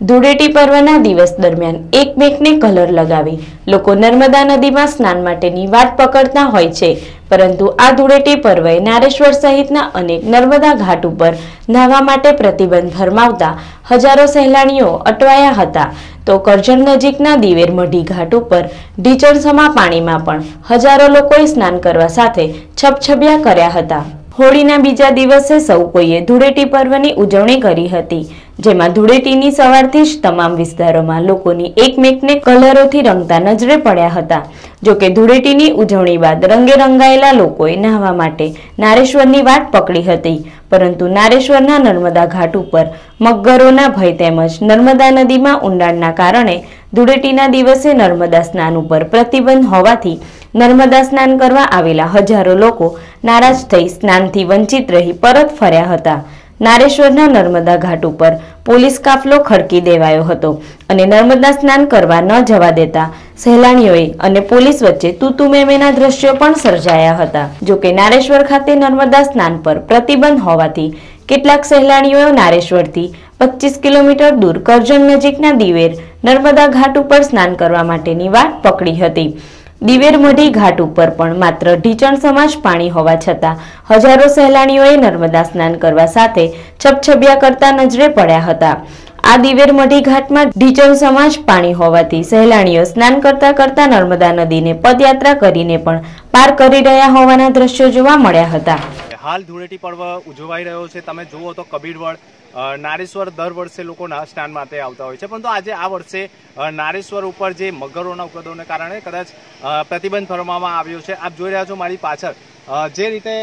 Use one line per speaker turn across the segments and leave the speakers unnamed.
ધૂળેટી પર્વના દિવસ દરમિયાન એકમેકને કલર લગાવી લોકો નર્મદા નદીમાં સ્નાન માટેની વાટ પકડતા હોય છે. પરંતુ આ ધૂળેટી પર્વે નારેશ્વર સહિતના અનેક નર્મદા ઘાટ ઉપર નાહવા માટે પ્રતિબંધ ફરમાવતા હજારો સહેલાણીઓ અટવાયા હતા. તો કરજણ નજીકના દિવેર મઢી ઘાટ ઉપર ઢીચણસમા પાણીમાં પણ હજારો લોકોએ સ્નાન કરવા સાથે છપછબિયા કર્યા હતા. હોળીના બીજા દિવસે સૌ કોઈએ ધૂળેટી પર્વની ઉજવણી કરી હતી, જેમાં ધૂળેટીની સવારથી જ તમામ વિસ્તારોમાં લોકોની એકમેકને કલરોથી રંગતા નજરે પડ્યા હતા. જોકે ધૂળેટીની ઉજવણી બાદ રંગે રંગાયેલા લોકોએ નાહવા માટે નારેશ્વરની વાટ પકડી હતી. પરંતુ નારેશ્વરના નર્મદા ઘાટ ઉપર મગરોના ભય તેમજ નર્મદા નદીમાં ઊંડાણના કારણે ધૂળેટીના દિવસે નર્મદા સ્નાન ઉપર પ્રતિબંધ હોવાથી નર્મદા સ્નાન કરવા આવેલા હજારો લોકો નારાજ થઈ સ્નાનથી વંચિત રહી પરત ફર્યા હતા. નારેશ્વરના નર્મદા ઘાટ ઉપર પોલીસ કાફલો ખડકી દેવાયો હતો અને નર્મદા સ્નાન કરવા ન જવા દેતા સહેલાણીઓએ અને પોલીસ વચ્ચે તૂતુ મેમેના દ્રશ્યો પણ સર્જાયા હતા. જોકે નારેશ્વર ખાતે નર્મદા સ્નાન પર પ્રતિબંધ હોવાથી કેટલાક સહેલાણીઓએ નારેશ્વરથી પચીસ કિલોમીટર દૂર કરજણ નજીકના દિવેર નર્મદા ઘાટ ઉપર સ્નાન કરવા માટેની વાટ પકડી હતી. દિવેર મઢી ઘાટ ઉપર પણ માત્ર ઢીચણ સમાજ પાણી હોવા છતાં હજારો સહેલાણીઓએ નર્મદા સ્નાન કરવા સાથે છબછબિયા કરતા નજરે પડ્યા હતા. આ દિવેરમઢી ઘાટમાં ઢીચણ સમાજ પાણી હોવાથી સહેલાણીઓ સ્નાન કરતા કરતા નર્મદા નદીને પદયાત્રા કરીને પણ પાર કરી રહ્યા હોવાના દ્રશ્યો જોવા મળ્યા હતા.
હાલ ધૂળેટી પર્વ ઉજવાઈ રહ્યો છે. તમે જુઓ તો કબીરવડ નારેશ્વર દર વર્ષે લોકો સ્નાન માટે આવતા હોય છે. પરંતુ આજે આ વર્ષે નારેશ્વર ઉપર જે મગરોના ઉપદ્રવને કારણે કદાચ પ્રતિબંધ ફરવામાં આવ્યો છે. આપ જોઈ રહ્યા છો મારી પાછળ. જે રીતે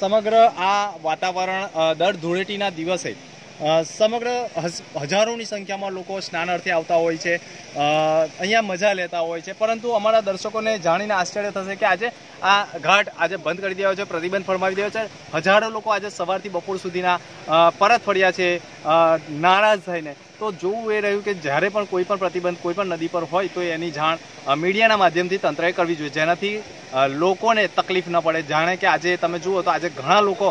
સમગ્ર આ વાતાવરણ દર ધૂળેટીના દિવસે સમગ્ર હજ- હજારોની સંખ્યામાં લોકો સ્નાનાર્થે આવતા હોય છે. અહીંયા મજા લેતા હોય છે. પરંતુ અમારા દર્શકોને જાણીને આશ્ચર્ય થશે કે આજે આ ઘાટ આજે બંધ કરી દેવાયો છે, પ્રતિબંધ ફરમાવી દેવાયો છે. હજારો લોકો આજે સવારથી બપોર સુધીના પરત ફર્યા છે. નારાજ થઈને. તો જોવું એ રહ્યું કે જ્યારે પણ કોઈ પણ પ્રતિબંધ, કોઈ પણ નદી પર હોય તો એની જાણ મીડિયાના માધ્યમથી તંત્રએ કરવી જોઈએ. જેનાથી લોકોને તકલીફ ન પડે. જાણે કે આજે તમે જુઓ તો આજે ઘણા લોકો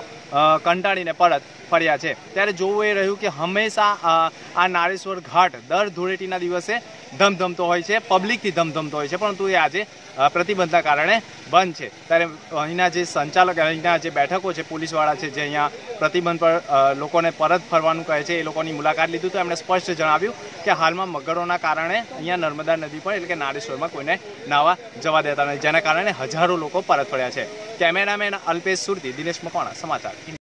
કંટાળીને પરત ફર્યા છે. ત્યારે જોવું એ રહ્યું કે હંમેશા આ નારેશ્વર ઘાટ દર ધૂળેટીના દિવસે ધમધમતો હોય છે પબ્લિકથી ધમધમતો હોય છે, પરંતુ એ આજે પ્રતિબંધના કારણે બંધ છે. ત્યારે અહીંના જે સંચાલક, અહીંના જે બેઠકો છે, પોલીસવાળા છે, જે અહીંયા પ્રતિબંધ પર લોકોને પરત ફરવાનું કહે છે, એ લોકોની મુલાકાત લીધું તો એમણે સ્પષ્ટ જણાવ્યું કે હાલમાં મગરોના કારણે અહીંયા નર્મદા નદી પર એટલે કે નારેશ્વરમાં કોઈને નાવા જવા દેતા નથી જેના કારણે હજારો લોકો પરત ફર્યા છે. કેમેરામેન અલ્પેશ સુરતી, દિનેશ મકવાણા, સમાચાર.